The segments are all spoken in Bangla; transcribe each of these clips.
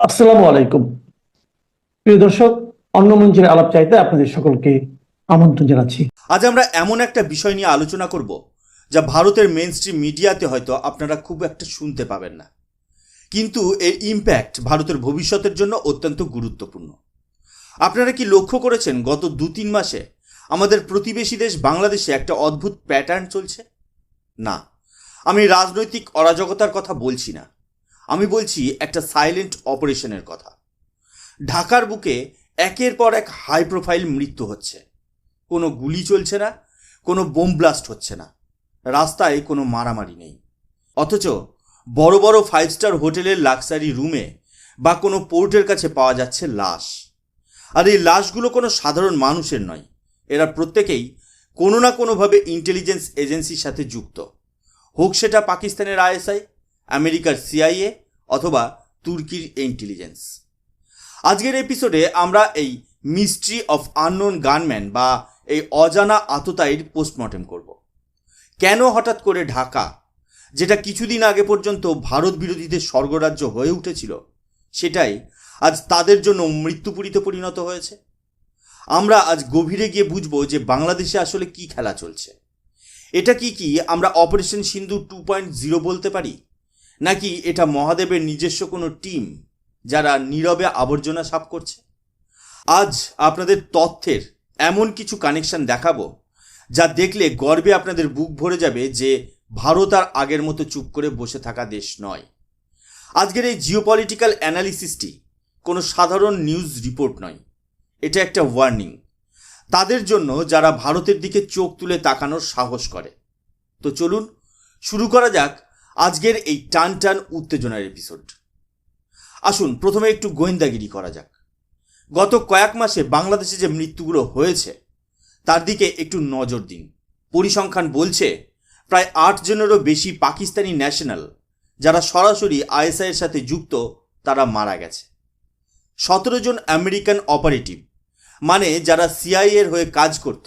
আসসালামু আলাইকুম। প্রিয় দর্শক, অন্য মঞ্চের আলাপ চাইতে আপনাদের সকলকে আমন্ত্রণ জানাচ্ছি। আজ আমরা এমন একটা বিষয় নিয়ে আলোচনা করব, যা ভারতের মেন স্ট্রিম মিডিয়াতে হয়তো আপনারা খুব একটা শুনতে পাবেন না। কিন্তু এর ইম্প্যাক্ট ভারতের ভবিষ্যতের জন্য অত্যন্ত গুরুত্বপূর্ণ। আপনারা কি লক্ষ্য করেছেন, গত দু তিন মাসে আমাদের প্রতিবেশী দেশ বাংলাদেশে একটা অদ্ভুত প্যাটার্ন চলছে? না, আমি রাজনৈতিক অরাজকতার কথা বলছি না। আমি বলছি একটা সাইলেন্ট অপারেশনের কথা। ঢাকার বুকে একের পর এক হাই প্রোফাইল মৃত্যু হচ্ছে। কোনো গুলি চলছে না, কোনো বোম ব্লাস্ট হচ্ছে না। রাস্তায় কোনো মারামারি নেই। অথচ বড় বড় ফাইভ স্টার হোটেলের লাক্সারি রুমে বা কোনো পোর্টের কাছে পাওয়া যাচ্ছে লাশ। আর এই লাশগুলো কোনো সাধারণ মানুষের নয়। এরা প্রত্যেকেই কোনো না কোনোভাবে ইন্টেলিজেন্স এজেন্সির সাথে যুক্ত। হোক সেটা পাকিস্তানের আইএসআই আমেরিকার সিআইএ অথবা তুর্কির ইন্টেলিজেন্স। আজকের এপিসোডে আমরা এই মিস্ট্রি অফ আননোন গানম্যান বা এই অজানা আততায়ীর পোস্টমর্টেম করব। কেন হঠাৎ করে ঢাকা, যেটা কিছুদিন আগে পর্যন্ত ভারত বিরোধীদের স্বর্গরাজ্য হয়ে উঠেছিল, সেটাই আজ তাদের জন্য মৃত্যুপুরীতে পরিণত হয়েছে। আমরা আজ গভীরে গিয়ে বুঝব যে বাংলাদেশে আসলে কি খেলা চলছে। এটা কি কি আমরা operation Sindhu two point zero বলতে পারি? নাকি এটা মহাদেবের নিজস্ব কোনো টিম যারা নীরবে আবর্জনা সাফ করছে? আজ আপনাদের তথ্যের এমন কিছু কানেকশন দেখাবো, যা দেখলে গর্বে আপনাদের বুক ভরে যাবে যে ভারত আর আগের মতো চুপ করে বসে থাকা দেশ নয়। আজকের এই জিওপলিটিক্যাল অ্যানালিসিসটি কোনো সাধারণ নিউজ রিপোর্ট নয়। এটা একটা ওয়ার্নিং। তাদের জন্য যারা ভারতের দিকে চোখ তুলে তাকানোর সাহস করে। তো চলুন, শুরু করা যাক আজকের এই টান টান উত্তেজনার এপিসোড আসুন, প্রথমে একটু গোয়েন্দাগিরি করা যাক। গত কয়েক মাসে বাংলাদেশে যে মৃত্যুগুলো হয়েছে, তার দিকে একটু নজর দিন। পরিসংখ্যান বলছে, প্রায় আট জনেরও বেশি পাকিস্তানি ন্যাশনাল যারা সরাসরি আইএসআই এর সাথে যুক্ত, তারা মারা গেছে। সতেরো জন আমেরিকান অপারেটিভ মানে যারা সিআইএ এর হয়ে কাজ করত,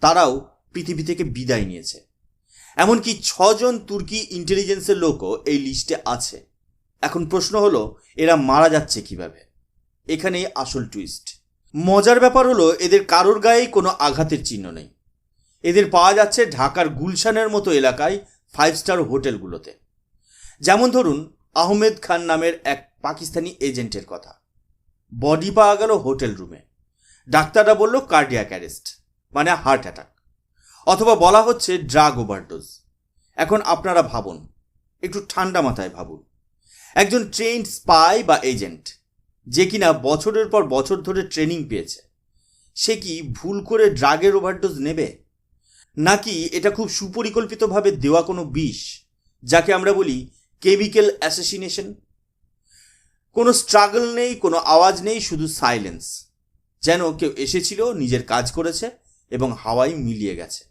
তারাও পৃথিবী থেকে বিদায় নিয়েছে। এমনকি ছজন তুর্কি ইন্টেলিজেন্সের লোকও এই লিস্টে আছে। এখন প্রশ্ন হলো, এরা মারা যাচ্ছে কীভাবে? এখানেই আসল টুইস্ট মজার ব্যাপার হলো, এদের কারোর গায়েই কোনো আঘাতের চিহ্ন নেই। এদের পাওয়া যাচ্ছে ঢাকার গুলশানের মতো এলাকায় ফাইভ স্টার হোটেলগুলোতে। যেমন ধরুন, আহমেদ খান নামের এক পাকিস্তানি এজেন্টের কথা। বডি পাওয়া গেল হোটেল রুমে। ডাক্তাররা বলল কার্ডিয়াক অ্যারেস্ট মানে হার্ট অ্যাটাক অথবা বলা হচ্ছে ড্রাগ ওভারডোজ এখন আপনারা ভাবুন, একটু ঠান্ডা মাথায় ভাবুন। একজন ট্রেন্ড স্পাই বা এজেন্ট যে কিনা বছরের পর বছর ধরে ট্রেনিং পেয়েছে, সে কি ভুল করে ড্রাগের ওভারডোজ নেবে? নাকি এটা খুব সুপরিকল্পিতভাবে দেওয়া কোনো বিষ, যাকে আমরা বলি কেমিক্যাল অ্যাসেসিনেশন কোনো স্ট্রাগল নেই, কোনো আওয়াজ নেই, শুধু সাইলেন্স যেন কেউ এসেছিল, নিজের কাজ করেছে, এবং হাওয়ায় মিলিয়ে গেছে।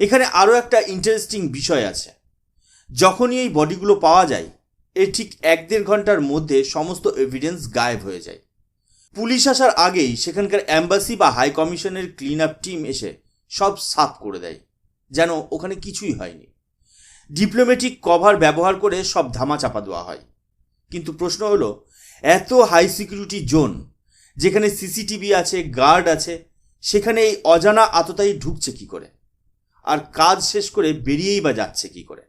এখানে আরও একটা ইন্টারেস্টিং বিষয় আছে। যখনই এই বডিগুলো পাওয়া যায়, এর ঠিক এক দেড় ঘণ্টার মধ্যে সমস্ত এভিডেন্স গায়েব হয়ে যায়। পুলিশ আসার আগেই সেখানকার অ্যাম্বাসি বা হাই কমিশনের ক্লিন আপ টিম এসে সব সাফ করে দেয়, যেন ওখানে কিছুই হয়নি। ডিপ্লোম্যাটিক কভার ব্যবহার করে সব ধামাচাপা দেওয়া হয়। কিন্তু প্রশ্ন হলো, এত হাই সিকিউরিটি জোন যেখানে সিসিটিভি আছে গার্ড আছে, সেখানে এই অজানা আততায়ী ঢুকছে কি করে? আর কাজ শেষ করে বেরিয়েই বা যাচ্ছে কি করে?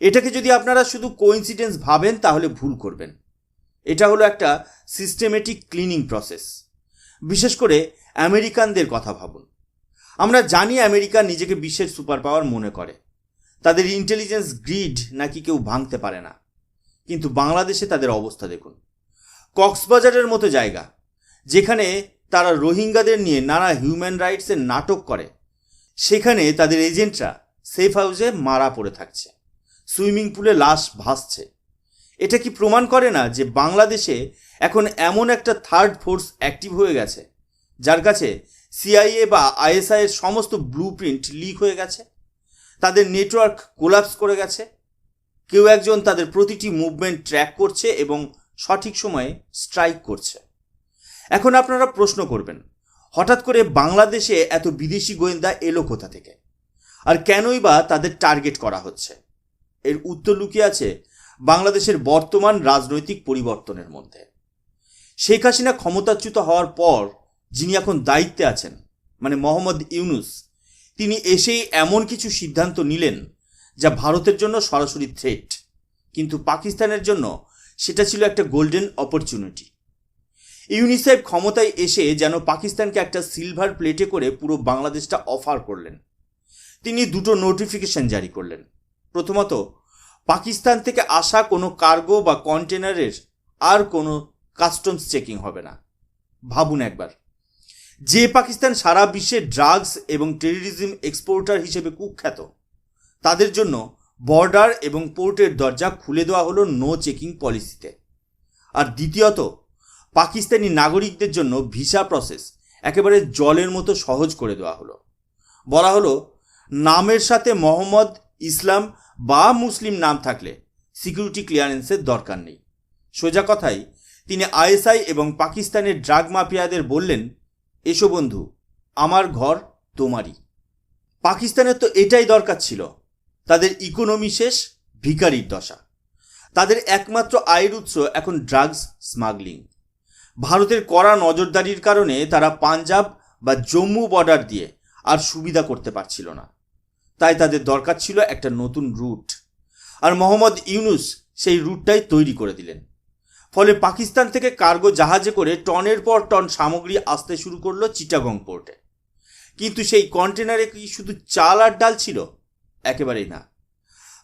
এটাকে যদি আপনারা শুধু কোইন্সিডেন্স ভাবেন, তাহলে ভুল করবেন। এটা হলো একটা সিস্টেমেটিক ক্লিনিং প্রসেস বিশেষ করে আমেরিকানদের কথা ভাবুন। আমরা জানি আমেরিকা নিজেকে বিশ্বের সুপার পাওয়ার মনে করে। তাদের ইন্টেলিজেন্স গ্রিড নাকি কেউ ভাঙতে পারে না। কিন্তু বাংলাদেশে তাদের অবস্থা দেখুন। কক্সবাজারের মতো জায়গা, যেখানে তারা রোহিঙ্গাদের নিয়ে নানা হিউম্যান রাইটসের নাটক করে। সেখানে তাদের এজেন্টরা সেফ হাউসে মারা পড়ে থাকছে। সুইমিং পুলে লাশ ভাসছে। এটা কি প্রমাণ করে না যে বাংলাদেশে এখন এমন একটা থার্ড ফোর্স অ্যাক্টিভ হয়ে গেছে, যার কাছে সিআইএ বা আইএসআই এর সমস্ত ব্লু প্রিন্ট লিক হয়ে গেছে, তাদের নেটওয়ার্ক কোলাপস করে গেছে, কেউ একজন তাদের প্রতিটি মুভমেন্ট ট্র্যাক করছে এবং সঠিক সময়ে স্ট্রাইক করছে। এখন আপনারা প্রশ্ন করবেন হঠাৎ করে বাংলাদেশে এত বিদেশি গোয়েন্দা এলো কোথা থেকে? আর কেনই বা তাদের টার্গেট করা হচ্ছে? এর উত্তর লুকিয়ে আছে বাংলাদেশের বর্তমান রাজনৈতিক পরিবর্তনের মধ্যে। শেখ হাসিনা ক্ষমতাচ্যুত হওয়ার পর যিনি এখন দায়িত্বে আছেন মানে মোহাম্মদ ইউনুস, তিনি এসেই এমন কিছু সিদ্ধান্ত নিলেন যা ভারতের জন্য সরাসরি থ্রেট কিন্তু পাকিস্তানের জন্য সেটা ছিল একটা গোল্ডেন অপরচুনিটি ইউনিসেফ ক্ষমতায় এসে যেন পাকিস্তানকে একটা সিলভার প্লেটে করে পুরো বাংলাদেশটা অফার করলেন। তিনি দুটো নোটিফিকেশন জারি করলেন। প্রথমত, পাকিস্তান থেকে আসা কোনো কার্গো বা কন্টেনারের আর কোনো কাস্টমস চেকিং হবে না। ভাবুন একবার, যে পাকিস্তান সারা বিশ্বে ড্রাগস এবং টেররিজম এক্সপোর্টার হিসেবে কুখ্যাত, তাদের জন্য বর্ডার এবং পোর্টের দরজা খুলে দেওয়া হলো নো চেকিং পলিসিতে আর দ্বিতীয়ত পাকিস্তানি নাগরিকদের জন্য ভিসা প্রসেস একেবারে জলের মতো সহজ করে দেওয়া হলো। বলা হলো, নামের সাথে মোহাম্মদ ইসলাম বা মুসলিম নাম থাকলে সিকিউরিটি ক্লিয়ারেন্সের দরকার নেই। সোজা কথাই, তিনি আইএসআই এবং পাকিস্তানের ড্রাগ মাফিয়াদের বললেন, এসো বন্ধু, আমার ঘর তোমারই। পাকিস্তানের তো এটাই দরকার ছিল, তাদের ইকোনমি শেষ ভিকারির দশা। তাদের একমাত্র আয়ের উৎস এখন ড্রাগস স্মাগলিং। ভারতের কড়া নজরদারির কারণে তারা পাঞ্জাব বা জম্মু বর্ডার দিয়ে আর সুবিধা করতে পারছিল না। তাই তাদের দরকার ছিল একটা নতুন রুট আর মোহাম্মদ ইউনুস সেই রুটটাই তৈরি করে দিলেন। ফলে পাকিস্তান থেকে কার্গো জাহাজে করে টনের পর টন সামগ্রী আসতে শুরু করল চিটাগং পোর্টে কিন্তু সেই কন্টেনারে কি শুধু চাল আর ডাল ছিল? একেবারেই না।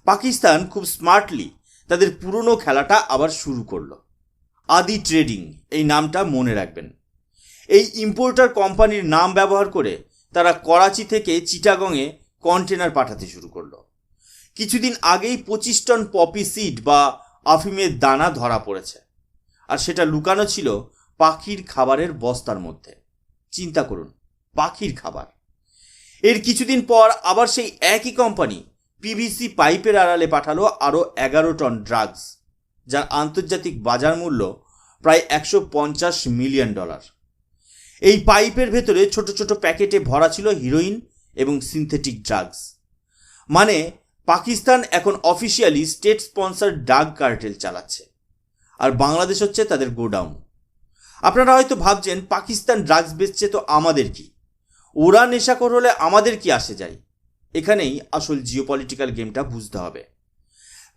পাকিস্তান খুব স্মার্টলি তাদের পুরনো খেলাটা আবার শুরু করল। আদি ট্রেডিং, এই নামটা মনে রাখবেন। এই ইম্পোর্টার কোম্পানির নাম ব্যবহার করে তারা করাচি থেকে চিটাগংয়ে কন্টেনার পাঠাতে শুরু করল। কিছুদিন আগেই পঁচিশ টন পপি সিড বা আফিমের দানা ধরা পড়েছে। আর সেটা লুকানো ছিল পাখির খাবারের বস্তার মধ্যে। চিন্তা করুন, পাখির খাবার। এর কিছুদিন পর আবার সেই একই কোম্পানি পিভিসি পাইপের আড়ালে পাঠালো আরও এগারো টন ড্রাগস যার আন্তর্জাতিক বাজার মূল্য প্রায় একশো পঞ্চাশ মিলিয়ন ডলার। এই পাইপের ভেতরে ছোট ছোট প্যাকেটে ভরা ছিল হিরোইন এবং সিনথেটিক ড্রাগস। মানে পাকিস্তান এখন officially state sponsor drug cartel চালাচ্ছে। আর বাংলাদেশ হচ্ছে তাদের গোডাউন। আপনারা হয়তো ভাবছেন, পাকিস্তান ড্রাগস বেচছে তো আমাদের কি? ওরা নেশাখোর হলে আমাদের কি আসে যায়? এখানেই আসল জিওপলিটিক্যাল গেমটা বুঝতে হবে।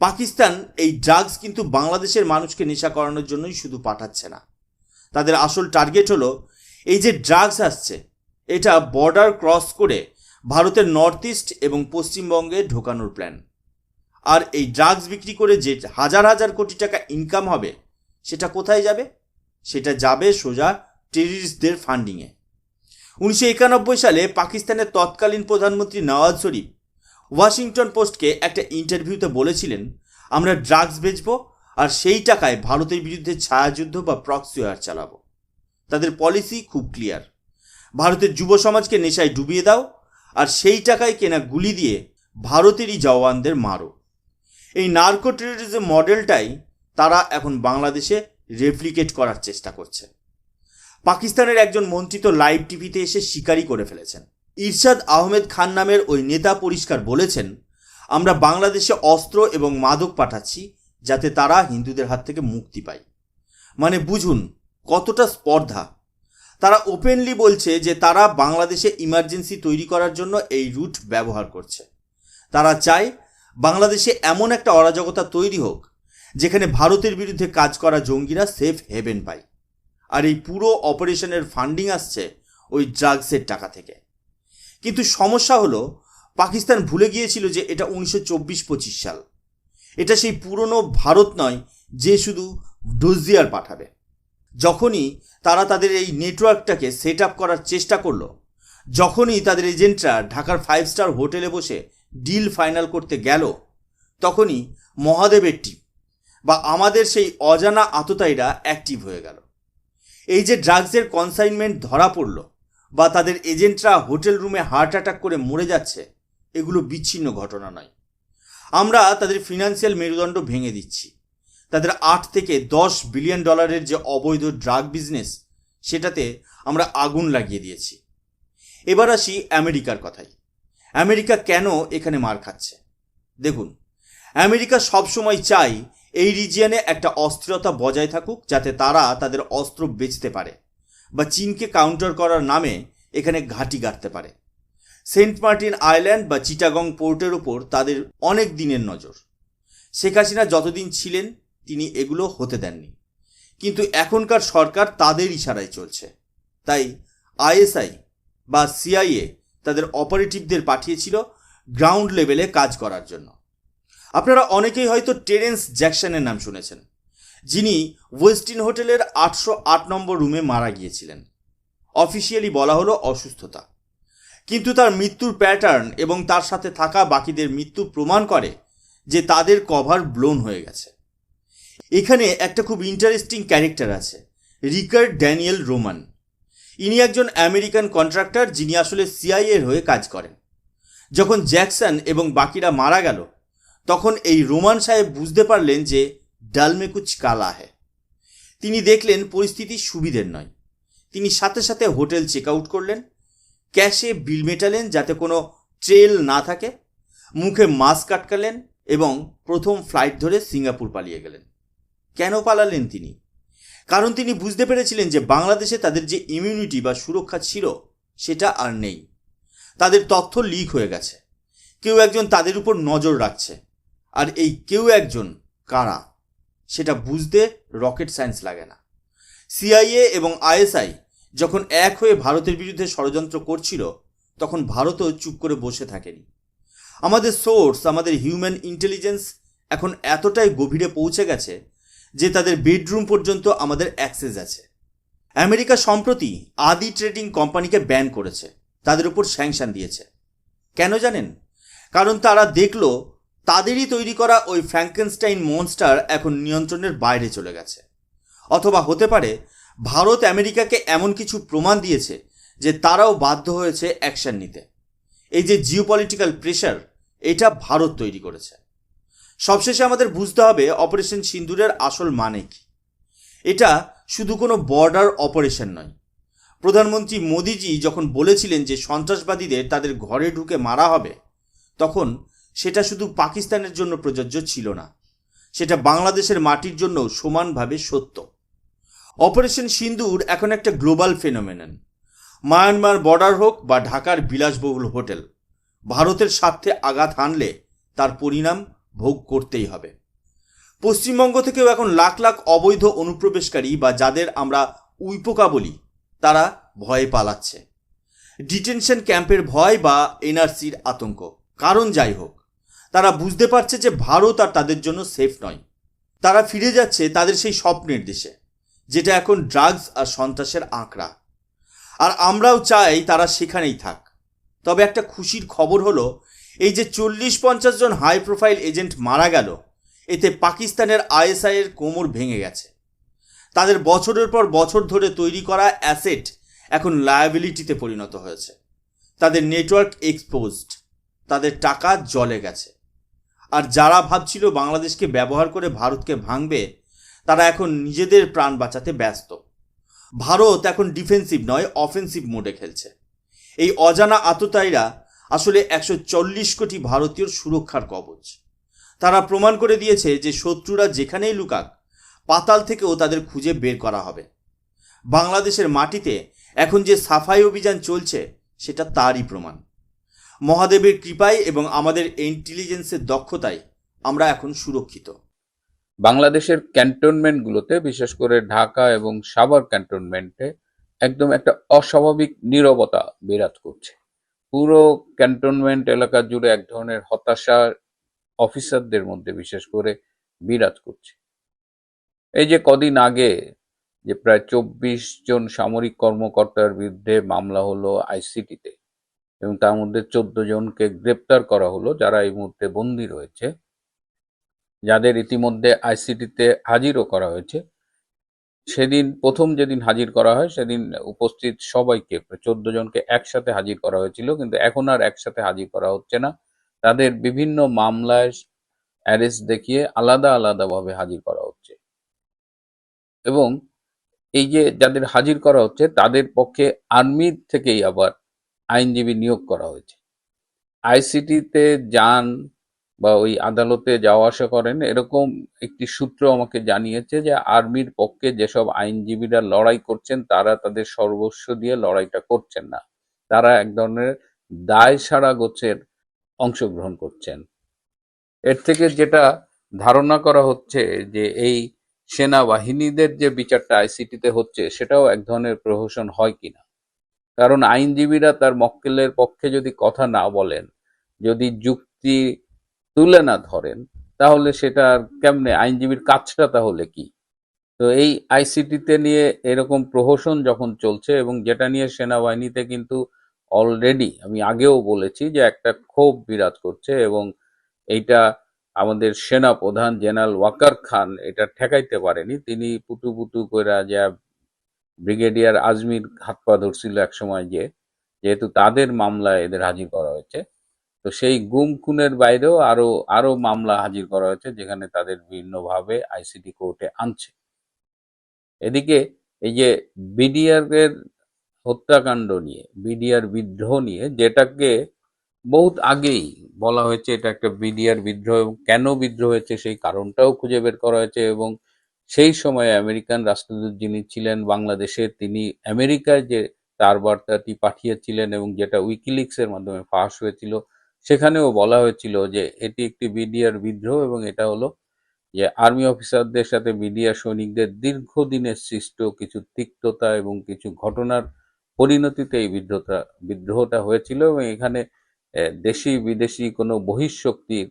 পাকিস্তান এই ড্রাগস কিন্তু বাংলাদেশের মানুষকে নেশা করানোর জন্যই শুধু পাঠাচ্ছে না। তাদের আসল টার্গেট হলো, এই যে ড্রাগস আসছে, এটা বর্ডার ক্রস করে ভারতের নর্থ ইস্ট এবং পশ্চিমবঙ্গে ঢোকানোর প্ল্যান আর এই ড্রাগস বিক্রি করে যে হাজার হাজার কোটি টাকা ইনকাম হবে, সেটা কোথায় যাবে? সেটা যাবে সোজা টেরিস্টদের ফান্ডিংয়ে উনিশশো একানব্বই সালে পাকিস্তানের তৎকালীন প্রধানমন্ত্রী নওয়াজ শরীফ ওয়াশিংটন পোস্টকে একটা ইন্টারভিউতে বলেছিলেন, আমরা ড্রাগস বেচব আর সেই টাকায় ভারতের বিরুদ্ধে ছায়াযুদ্ধ বা প্রক্সিয়ার চালাবো। তাদের পলিসি খুব ক্লিয়ার। ভারতের যুব সমাজকে নেশায় ডুবিয়ে দাও আর সেই টাকায় কেনা গুলি দিয়ে ভারতেরই জওয়ানদের মারো। এই নার্কো টেরোরিজম মডেলটাই তারা এখন বাংলাদেশে রেপ্লিকেট করার চেষ্টা করছে। পাকিস্তানের একজন মন্ত্রী তো লাইভ টিভিতে এসে শিকারই করে ফেলেছেন। ইরশাদ আহমেদ খান নামের ওই নেতা পরিষ্কার বলেছেন, আমরা বাংলাদেশে অস্ত্র এবং মাদক পাঠাচ্ছি যাতে তারা হিন্দুদের হাত থেকে মুক্তি পায়। মানে বুঝুন, কতটা স্পর্ধা। তারা ওপেনলি বলছে যে তারা বাংলাদেশে ইমার্জেন্সি তৈরি করার জন্য এই রুট ব্যবহার করছে। তারা চায় বাংলাদেশে এমন একটা অরাজকতা তৈরি হোক, যেখানে ভারতের বিরুদ্ধে কাজ করা জঙ্গিরা সেফ হেভেন পায়। আর এই পুরো অপারেশনের ফান্ডিং আসছে ওই ড্রাগসের টাকা থেকে। কিন্তু সমস্যা হলো, পাকিস্তান ভুলে গিয়েছিল যে এটা উনিশশো চব্বিশ পঁচিশ সাল। এটা সেই পুরনো ভারত নয় যে শুধু ডোজিয়ার পাঠাবে। যখনই তারা তাদের এই নেটওয়ার্কটাকে সেট আপ করার চেষ্টা করল, যখনই তাদের এজেন্টরা ঢাকার ফাইভ স্টার হোটেলে বসে ডিল ফাইনাল করতে গেল, তখনই মহাদেবের টিম বা আমাদের সেই অজানা আততায়ীরা অ্যাক্টিভ হয়ে গেল। এই যে ড্রাগসের কনসাইনমেন্ট ধরা পড়ল বা তাদের এজেন্টরা হোটেল রুমে হার্ট অ্যাটাক করে মরে যাচ্ছে, এগুলো বিচ্ছিন্ন ঘটনা নয়। আমরা তাদের ফিনান্সিয়াল মেরুদণ্ড ভেঙে দিচ্ছি। তাদের আট থেকে দশ বিলিয়ন ডলারের যে অবৈধ ড্রাগ বিজনেস, সেটাতে আমরা আগুন লাগিয়ে দিয়েছি। এবার আসি আমেরিকার কথায় আমেরিকা কেন এখানে মার খাচ্ছে? দেখুন, আমেরিকা সবসময় চাই এই রিজিয়নে একটা অস্থিরতা বজায় থাকুক, যাতে তারা তাদের অস্ত্র বেচতে পারে। বা চীনকে কাউন্টার করার নামে এখানে ঘাঁটি গাড়তে পারে। সেন্ট মার্টিন আইল্যান্ড বা চিটাগং পোর্টের ওপর তাদের অনেক দিনের নজর। শেখ হাসিনা যতদিন ছিলেন, তিনি এগুলো হতে দেননি। কিন্তু এখনকার সরকার তাদের ইশারায় চলছে। তাই আইএসআই বা সিআইএ তাদের অপারেটিভদের পাঠিয়েছিল গ্রাউন্ড লেভেলে কাজ করার জন্য। আপনারা অনেকেই হয়তো টেরেন্স জ্যাকসনের নাম শুনেছেন। যিনি ওয়েস্টিন হোটেলের আটশো আট নম্বর রুমে মারা গিয়েছিলেন। অফিসিয়ালি বলা হলো অসুস্থতা। কিন্তু তার মৃত্যুর প্যাটার্ন এবং তার সাথে থাকা বাকিদের মৃত্যু প্রমাণ করে যে তাদের কভার ব্লোন হয়ে গেছে। এখানে একটা খুব ইন্টারেস্টিং ক্যারেক্টার আছে, রিকার্ড ড্যানিয়েল রোমান। ইনি একজন আমেরিকান কন্ট্রাক্টর যিনি আসলে সিআইএর হয়ে কাজ করেন। যখন জ্যাকসন এবং বাকিরা মারা গেল, তখন এই রোমান সাহেব বুঝতে পারলেন যে ডালমে কুচ কালা হে তিনি দেখলেন পরিস্থিতি সুবিধের নয়। তিনি সাথে সাথে হোটেল চেক আউট করলেন। ক্যাশে বিল মেটালেন যাতে কোনো ট্রেল না থাকে। মুখে মাস্ক আটকালেন এবং প্রথম ফ্লাইট ধরে সিঙ্গাপুর পালিয়ে গেলেন। কেন পালালেন তিনি? কারণ তিনি বুঝতে পেরেছিলেন যে বাংলাদেশে তাদের যে ইমিউনিটি বা সুরক্ষা ছিল, সেটা আর নেই। তাদের তথ্য লিক হয়ে গেছে। কেউ একজন তাদের উপর নজর রাখছে। আর এই কেউ একজন কারা? সেটা বুঝতে রকেট সায়েন্স লাগে না। সিআইএ এবং আইএসআই যখন এক হয়ে ভারতের বিরুদ্ধে ষড়যন্ত্র করছিল, তখন ভারতও চুপ করে বসে থাকেনি। আমাদের সোর্স, আমাদের হিউম্যান ইন্টেলিজেন্স এখন এতটাই গভীরে পৌঁছে গেছে যে তাদের বেডরুম পর্যন্ত আমাদের অ্যাক্সেস আছে। আমেরিকা সম্প্রতি আদি ট্রেডিং কোম্পানিকে ব্যান করেছে, তাদের উপর স্যাংশন দিয়েছে। কেন জানেন? কারণ তারা দেখল তাদেরই তৈরি করা ওই ফ্র্যাঙ্কেনস্টাইন মনস্টার এখন নিয়ন্ত্রণের বাইরে চলে গেছে। অথবা হতে পারে, ভারত আমেরিকাকে এমন কিছু প্রমাণ দিয়েছে যে তারাও বাধ্য হয়েছে অ্যাকশন নিতে। এই যে জিওপলিটিক্যাল প্রেশার এটা ভারত তৈরি করেছে। সবশেষে আমাদের বুঝতে হবে অপারেশন সিন্দুরের আসল মানে কি। এটা শুধু কোনো বর্ডার অপারেশন নয়। প্রধানমন্ত্রী মোদিজি যখন বলেছিলেন যে সন্ত্রাসবাদীদের তাদের ঘরে ঢুকে মারা হবে, তখন সেটা শুধু পাকিস্তানের জন্য প্রযোজ্য ছিল না, সেটা বাংলাদেশের মাটির জন্য সমানভাবে সত্য। অপারেশন সিন্দুর এখন একটা গ্লোবাল ফেনোমেনন। মায়ানমার বর্ডার হোক বা ঢাকার বিলাসবহুল হোটেল, ভারতের স্বার্থে আঘাত হানলে তার পরিণাম ভোগ করতেই হবে। পশ্চিমবঙ্গ থেকেও এখন লাখ লাখ অবৈধ অনুপ্রবেশকারী বা যাদের আমরা উইপোকা বলি, তারা ভয়ে পালাচ্ছে। ডিটেনশন ক্যাম্পের ভয় বা এনআরসির আতঙ্ক, কারণ যাই হোক। তারা বুঝতে পারছে যে ভারত আর তাদের জন্য সেফ নয়। তারা ফিরে যাচ্ছে তাদের সেই স্বপ্নের দেশে, যেটা এখন ড্রাগস আর সন্ত্রাসের আঁকড়া। আর আমরাও চাই তারা সেখানেই থাক। তবে একটা খুশির খবর হলো, এই যে চল্লিশ পঞ্চাশ জন হাই প্রোফাইল এজেন্ট মারা গেল, এতে পাকিস্তানের আইএসআই এর কোমর ভেঙে গেছে। তাদের বছরের পর বছর ধরে তৈরি করা অ্যাসেট এখন লায়াবিলিটিতে পরিণত হয়েছে। তাদের নেটওয়ার্ক এক্সপোজড তাদের টাকা জলে গেছে। আর যারা ভাবছিল বাংলাদেশকে ব্যবহার করে ভারতকে ভাঙবে, তারা এখন নিজেদের প্রাণ বাঁচাতে ব্যস্ত। ভারত এখন ডিফেন্সিভ নয় অফেন্সিভ মোডে খেলছে। এই অজানা আততায়ীরা আসলে একশো চল্লিশ কোটি ভারতীয় সুরক্ষার কবচ। তারা প্রমাণ করে দিয়েছে যে শত্রুরা যেখানেই লুকাক, পাতাল থেকেও তাদের খুঁজে বের করা হবে। বাংলাদেশের মাটিতে এখন যে সাফাই অভিযান চলছে, সেটা তারই প্রমাণ। মহাদেবের কৃপায় এবং আমাদের ইন্টেলিজেন্সের দক্ষতায় আমরা এখন সুরক্ষিত। বাংলাদেশের ক্যান্টনমেন্টগুলোতে, বিশেষ করে ঢাকা এবং সাভার ক্যান্টনমেন্টে, একদম একটা অস্বাভাবিক নীরবতা বিরাজ করছে। পুরো ক্যান্টনমেন্ট এলাকা জুড়ে এক ধরনের হতাশা অফিসারদের মধ্যে বিশেষ করে বিরাজ করছে। এই যে কদিন আগে যে প্রায় চব্বিশ জন সামরিক কর্মকর্তার বিরুদ্ধে মামলা হলো আইসিটিতে এবং তার মধ্যে চোদ্দ জনকে গ্রেপ্তার করা হলো, যারা এই মুহূর্তে বন্দী রয়েছে। যাদের ইতিমধ্যে আইসিটিতে হাজিরও করা হয়েছে। সেদিন, প্রথম যেদিন হাজির করা হয়, সেদিন উপস্থিত সবাইকে, চোদ্দ জনকে একসাথে হাজির করা হয়েছিল, কিন্তু এখন আর একসাথে হাজির করা হচ্ছে না। তাদের বিভিন্ন মামলায় অ্যারেস্ট দেখিয়ে আলাদা আলাদাভাবে হাজির করা হচ্ছে। এবং এই যে যাদের হাজির করা হচ্ছে, তাদের পক্ষে আর্মির থেকেই আবার আইনজীবী নিয়োগ করা হয়েছে। আইসিটিতে যান বা ওই আদালতে যাওয়া আসা করেন, এরকম একটি সূত্র আমাকে জানিয়েছে যে আর্মির পক্ষে যেসব আইনজীবীরা লড়াই করছেন, তারা তাদের সর্বস্ব দিয়ে লড়াইটা করছেন না। তারা এক ধরনের দায় সারা গোছের অংশগ্রহণ করছেন। এর থেকে যেটা ধারণা করা হচ্ছে যে এই সেনাবাহিনীদের যে বিচারটা আইসিটিতে হচ্ছে, সেটাও এক ধরনের প্রহসন হয় কিনা। কারণ আইনজীবীরা তার মক্কেলের পক্ষে যদি কথা না বলেন, যদি যুক্তি তুলে না ধরেন, তাহলে সেটা কেমনে? আইনজীবীর কাজটা তাহলে কি? তো এই আইসিটিতে নিয়ে এরকম প্রহসন যখন চলছে এবং যেটা নিয়ে সেনাবাহিনীতে কিন্তু অলরেডি আমি আগেও বলেছি যে একটা ক্ষোভ বিরাজ করছে এবং এইটা আমাদের সেনা প্রধান জেনারেল ওয়াকার খান এটা ঠেকাইতে পারেনি। তিনি পুটু পুটু করে যা ব্রিগেডিয়ার আজমির হাত পা ধরছিল এক সময় যে যেহেতু তাদের মামলায় এদের হাজির করা হয়েছে। তো সেই গুম খুনের বাইরেও আরও আরও মামলা হাজির করা হয়েছে, যেখানে তাদের বিভিন্নভাবে আইসিটি কোর্টে আনছে। এদিকে এই যে বিডিআর এর হত্যাকাণ্ড নিয়ে, বিডিআর বিদ্রোহ নিয়ে, যেটাকে বহুত আগেই বলা হয়েছে, এটা একটা বিডিআর বিদ্রোহ কেন বিদ্রোহ হয়েছে সেই কারণটাও খুঁজে বের করা হয়েছে এবং সেই সময়ে আমেরিকান রাষ্ট্রদূত যিনি ছিলেন বাংলাদেশে, তিনি আমেরিকায় যে তার বার্তাটি পাঠিয়েছিলেন এবং যেটা উইকিলিক্স এর মাধ্যমে ফাঁস হয়েছিল, সেখানেও বলা হয়েছিল যে এটি একটি বিডিআর বিদ্রোহ এবং এটা হলো যে আর্মি অফিসারদের সাথে মিডিয়া সৈনিকদের দীর্ঘদিনের সৃষ্ট কিছু তিক্ততা এবং কিছু ঘটনার পরিণতিতে এই বিদ্রোহটা বিদ্রোহটা হয়েছিল এবং এখানে দেশি বিদেশি কোনো বহিঃশক্তির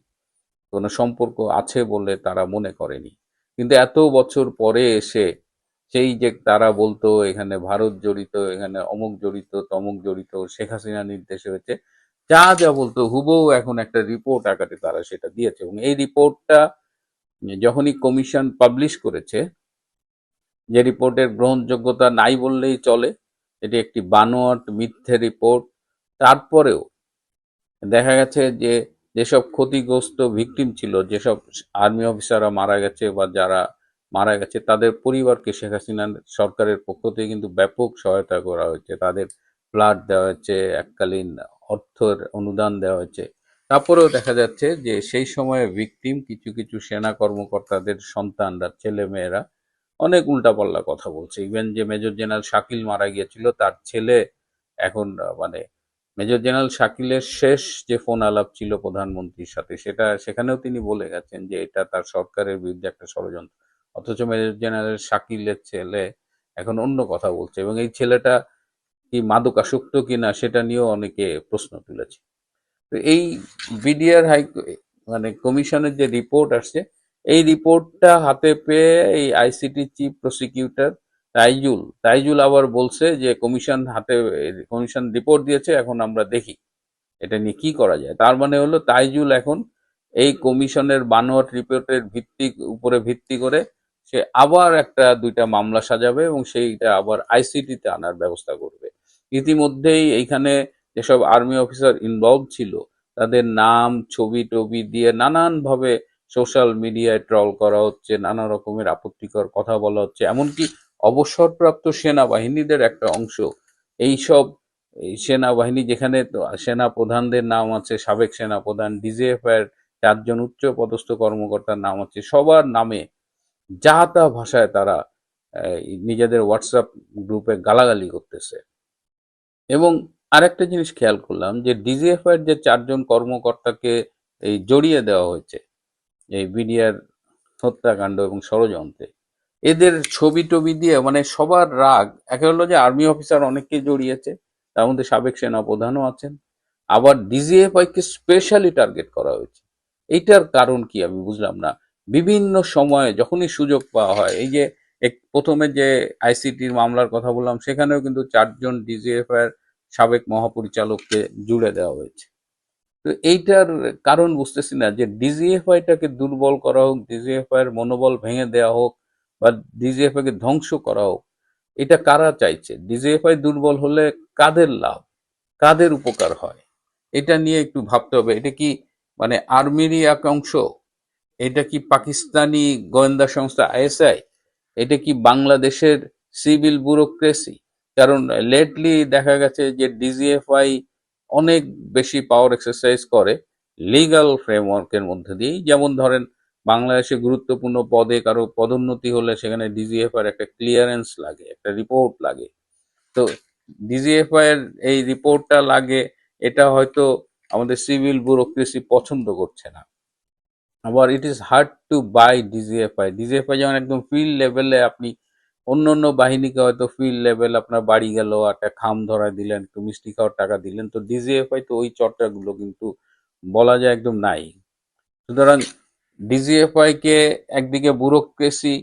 কোনো সম্পর্ক আছে বলে তারা মনে করেনি। কিন্তু এত বছর পরে এসে সেই যে তারা বলতো, এখানে ভারত জড়িত, এখানে অমুক জড়িত, তমুক জড়িত, শেখ হাসিনা নির্দেশে হয়েছে, যা যা বলতো, হুবহু এখন একটা রিপোর্ট আকারে তারা সেটা দিয়েছে। এবং এই রিপোর্টটা যখনই কমিশন পাবলিশ করেছে, যে রিপোর্টের গ্রহণযোগ্যতা নাই বললেই চলে, এটি একটি বানোয়াট মিথ্যে রিপোর্ট তারপরেও দেখা গেছে যে যেসব ক্ষতিগ্রস্ত ভিকটিম ছিল, যেসব আর্মি অফিসাররা মারা গেছে বা যারা মারা গেছে, তাদের পরিবারকে শেখ হাসিনা সরকারের পক্ষ থেকে কিন্তু ব্যাপক সহায়তা করা হয়েছে। তাদের ফ্ল্যাট দেওয়া হয়েছে, এককালীন অর্থের অনুদান দেওয়া হয়েছে। তারপরেও দেখা যাচ্ছে যে সেই সময়ে ভিকটিম কিছু কিছু সেনা কর্মকর্তাদের সন্তানরা ছেলে মেয়েরা অনেক উল্টাপাল্লা কথা বলছে। ইভেন যে মেজর জেনারেল শাকিল মারা গিয়েছিল, তার ছেলে এখন মানে মেজর জেনারেল শাকিলের শেষ যে ফোন আলাপ ছিল প্রধানমন্ত্রীর সাথে, সেটা সেখানেও তিনি বলে গেছেন যে এটা তার সরকারের বিরুদ্ধে একটা ষড়যন্ত্র। অথচ মেজর জেনারেল শাকিলের ছেলে এখন অন্য কথা বলছে এবং এই ছেলেটা কি মাদক মাদকাসক্ত কিনা সেটা নিয়েও অনেকে প্রশ্ন তুলেছে। তো এই বিডিআর হাই মানে কমিশনের যে রিপোর্ট আসছে, এই রিপোর্টটা হাতে পেয়ে এই ICT chief prosecutor Tajul Tajul আবার বলছে যে কমিশন হাতে, কমিশন রিপোর্ট দিয়েছে, এখন আমরা দেখি এটা নিয়ে কি করা যায়। তার মানে হলো তাইজুল এখন এই কমিশনের বানোয়াট রিপোর্টের ভিত্তি, উপরে ভিত্তি করে সে আবার একটা, দুইটা মামলা সাজাবে এবং সেইটা আবার আইসিটিতে আনার ব্যবস্থা করবে। ইতিমধ্যেই এইখানে যেসব আর্মি অফিসার ইনভলভ ছিল, তাদের নাম, ছবি টবি দিয়ে নানানভাবে সোশ্যাল মিডিয়ায় ট্রল করা হচ্ছে, নানা রকমের আপত্তিকর কথা বলা হচ্ছে, এমনকি অবসরপ্রাপ্ত সেনাবাহিনীদের একটা অংশ। এইসব এই সেনাবাহিনী যেখানে সেনা প্রধানদের নাম আছে, সাবেক সেনা প্রধান ডিজিএফ এর চারজন উচ্চ পদস্থ কর্মকর্তার নাম আছে, সবার নামে যা তা ভাষায় তারা নিজেদের হোয়াটসঅ্যাপ গ্রুপে গালাগালি করতেছে। এবং আরেকটা জিনিস খেয়াল করলাম যে ডিজিএফ এর যে চারজন কর্মকর্তাকে এই জড়িয়ে দেওয়া হয়েছে, এই বিডিআর হত্যাকাণ্ড এবং ষড়যন্ত্রে এদের ছবি টবি দিয়ে মানে সবার রাগ, একে হলো যে আর্মি অফিসার অনেককে জড়িয়েছে, তার মধ্যে সাবেক সেনা প্রধানও আছেন। আবার ডিজিএফআই কে স্পেশালি টার্গেট করা হয়েছে। এইটার কারণ কি আমি বুঝলাম না। বিভিন্ন সময়ে যখনই সুযোগ পাওয়া হয়, এই যে প্রথমে যে আইসিটির মামলার কথা বললাম, সেখানেও কিন্তু চারজন ডিজিএফ এর সাবেক মহাপরিচালককে জুড়ে দেওয়া হয়েছে। তো এইটার কারণ বুঝতেছি না যে ডিজিএফআইটাকে দুর্বল করা হোক ডিজিএফআই এর মনোবল ভেঙে দেওয়া হোক বা ডিজিএফআই কে ধ্বংস করা হোক এটা কারা চাইছে? ডিজিএফআই দুর্বল হলে কাদের লাভ? কাদের উপকার হয়? এটা নিয়ে একটু ভাবতে হবে। এটা কি মানে আর্মিরই এক অংশ? এটা কি পাকিস্তানি গোয়েন্দা সংস্থা আইএসআই? এটা কি বাংলাদেশের সিভিল ব্যুরোক্রেসি? কারণ লেটলি দেখা গেছে যে ডিজিএফআই অনেক বেশি পাওয়ার এক্সারসাইজ করে লিগ্যাল ফ্রেমওয়ার্কের মধ্যে দিয়েই। যেমন ধরেন বাংলাদেশে গুরুত্বপূর্ণ পদে কারও পদোন্নতি হলে সেখানে ডিজিএফআই এর একটা ক্লিয়ারেন্স লাগে, একটা রিপোর্ট লাগে। তো ডিজিএফআই এর এই রিপোর্টটা লাগে, এটা হয়তো আমাদের সিভিল ব্যুরোক্রেসি পছন্দ করছে না। আবার it is hard to buy DGFI DGFI যেমন একদম ফিল্ড লেভেলে আপনি অন্য অন্য বাহিনীকে হয়তো ফিল্ড লেভেল আপনার বাড়ি গেল, একটা খাম ধরা দিলেন, একটু মিষ্টি খাওয়ার টাকা দিলেন, তো ডিজিএফআই তো ওই চর্চাগুলো কিন্তু বলা যায় একদম নাই। সুতরাং ডিজিএফআই কে একদিকে ব্যুরোক্রেসি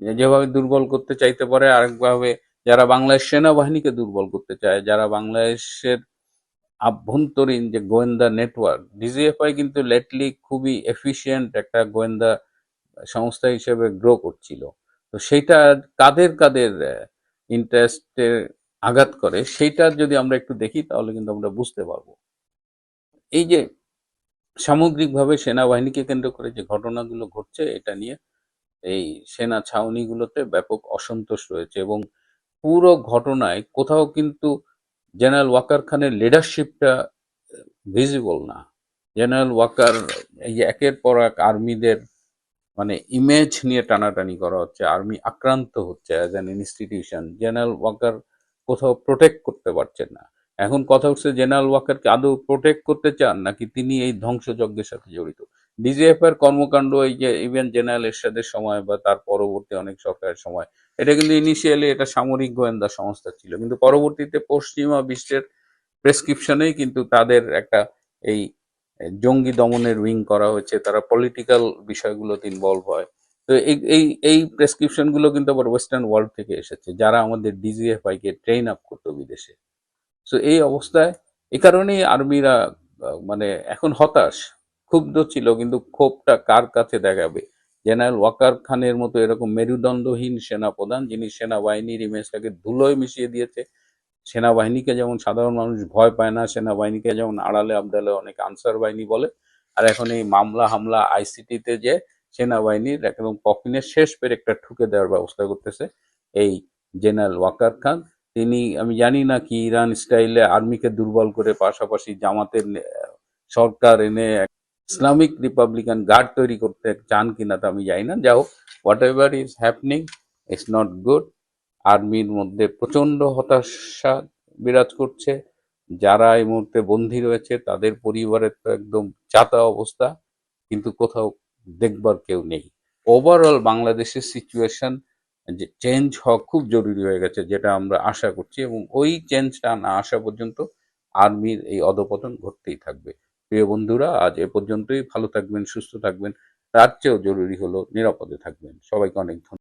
যেভাবে দুর্বল করতে চাইতে পারে, আরেকভাবে যারা বাংলাদেশ সেনাবাহিনীকে দুর্বল করতে চায়, যারা বাংলাদেশের আভ্যন্তরীণ যে গোয়েন্দা নেটওয়ার্ক ডিজিএফআই কিন্তু লেটলি খুবই এফিশিয়েন্ট একটা গোয়েন্দা সংস্থা হিসেবে গ্রো করছিল। তো সেইটা কাদের কাদের ইন্টারেস্টে আঘাত করে, সেইটা যদি আমরা একটু দেখি তাহলে কিন্তু আমরা বুঝতে পারব। এই যে সামগ্রিকভাবে সেনাবাহিনীকে কেন্দ্র করে যে ঘটনাগুলো ঘটছে, এটা নিয়ে এই সেনা ছাউনিগুলোতে ব্যাপক অসন্তোষ রয়েছে এবং পুরো ঘটনায় কোথাও কিন্তু জেনারেল ওয়াকার খানের লিডারশিপটা ভিজিবল না। জেনারেল ওয়াকার, এই একের পর এক আর্মিদের মানে ইমেজ নিয়ে টানাটানি করা হচ্ছে, আর্মি আক্রান্ত হচ্ছে as an institution general Waker কোথাও প্রোটেক্ট করতে পারছেন না। এখন কথা হচ্ছে জেনারেল ওয়াকারকে আদৌ প্রোটেক্ট করতে চান নাকি তিনি এই ধ্বংসযজ্ঞের সাথে জড়িত? ডিজিএফ এর কর্মকাণ্ড এই যে ইভেন জেনারেল এরশাদের সময় বা তার পরবর্তী অনেক সরকারের সময়, এটা কিন্তু ইনিশিয়ালি এটা সামরিক গোয়েন্দা সংস্থা ছিল, কিন্তু পরবর্তীতে পশ্চিমা বিশ্বের প্রেসক্রিপশনেই কিন্তু তাদের একটা এই জঙ্গি দমনের উইং করা হয়েছে, তারা পলিটিক্যাল বিষয়গুলোতে ইনভলভ হয়। তো এই এই এই প্রেসক্রিপশনগুলো কিন্তু আবার ওয়েস্টার্ন ওয়ার্ল্ড থেকে এসেছে, যারা আমাদের ডিজিএফআই কে ট্রেন আপ করতো বিদেশে। তো এই অবস্থায় এ কারণেই আর্মিরা মানে এখন হতাশ। ক্ষুব্ধ ছিল, কিন্তু ক্ষোভটা কার কাছে দেখাবে? জেনারেল ওয়াকার খানের মতো এরকম মেরুদণ্ডহীন সেনাপ্রধান, যিনি সেনাবাহিনীর ইমেজটাকে ধুলোয় মিশিয়ে দিয়েছে, সেনাবাহিনীকে যেমন সাধারণ মানুষ ভয় পায় না, সেনাবাহিনীকে যেমন আড়ালে আবডালে অনেক আনসার বাহিনী বলে, আর এখন এই মামলা হামলা আইসিটিতে যে সেনাবাহিনীর একদম কফিনের শেষ পেরে একটা ঠুকে দেওয়ার ব্যবস্থা করতেছে, এই জেনারেল ওয়াকার খান। তিনি, আমি জানি না কি ইরান স্টাইলে আর্মিকে দুর্বল করে পাশাপাশি জামাতের সরকার এনে ইসলামিক রিপাবলিকান গার্ড তৈরি করতে চান কিনা তা আমি জানি না। যা হোক whatever is happening it's not good আর্মির মধ্যে প্রচণ্ড হতাশা বিরাজ করছে। যারা এই মুহূর্তে বন্দী রয়েছে, তাদের পরিবারের তো একদম চাতা অবস্থা, কিন্তু কোথাও দেখবার কেউ নেই। ওভারঅল বাংলাদেশের সিচুয়েশন যে চেঞ্জ হওয়া খুব জরুরি হয়ে গেছে, যেটা আমরা আশা করছি এবং ওই চেঞ্জটা না আসা পর্যন্ত আর্মির এই অধপতন ঘটতেই থাকবে। প্রিয় বন্ধুরা, আজ এ পর্যন্তই। ভালো থাকবেন, সুস্থ থাকবেন। তার চেয়েও জরুরি হলো নিরাপদে থাকবেন। সবাইকে অনেক ধন্যবাদ।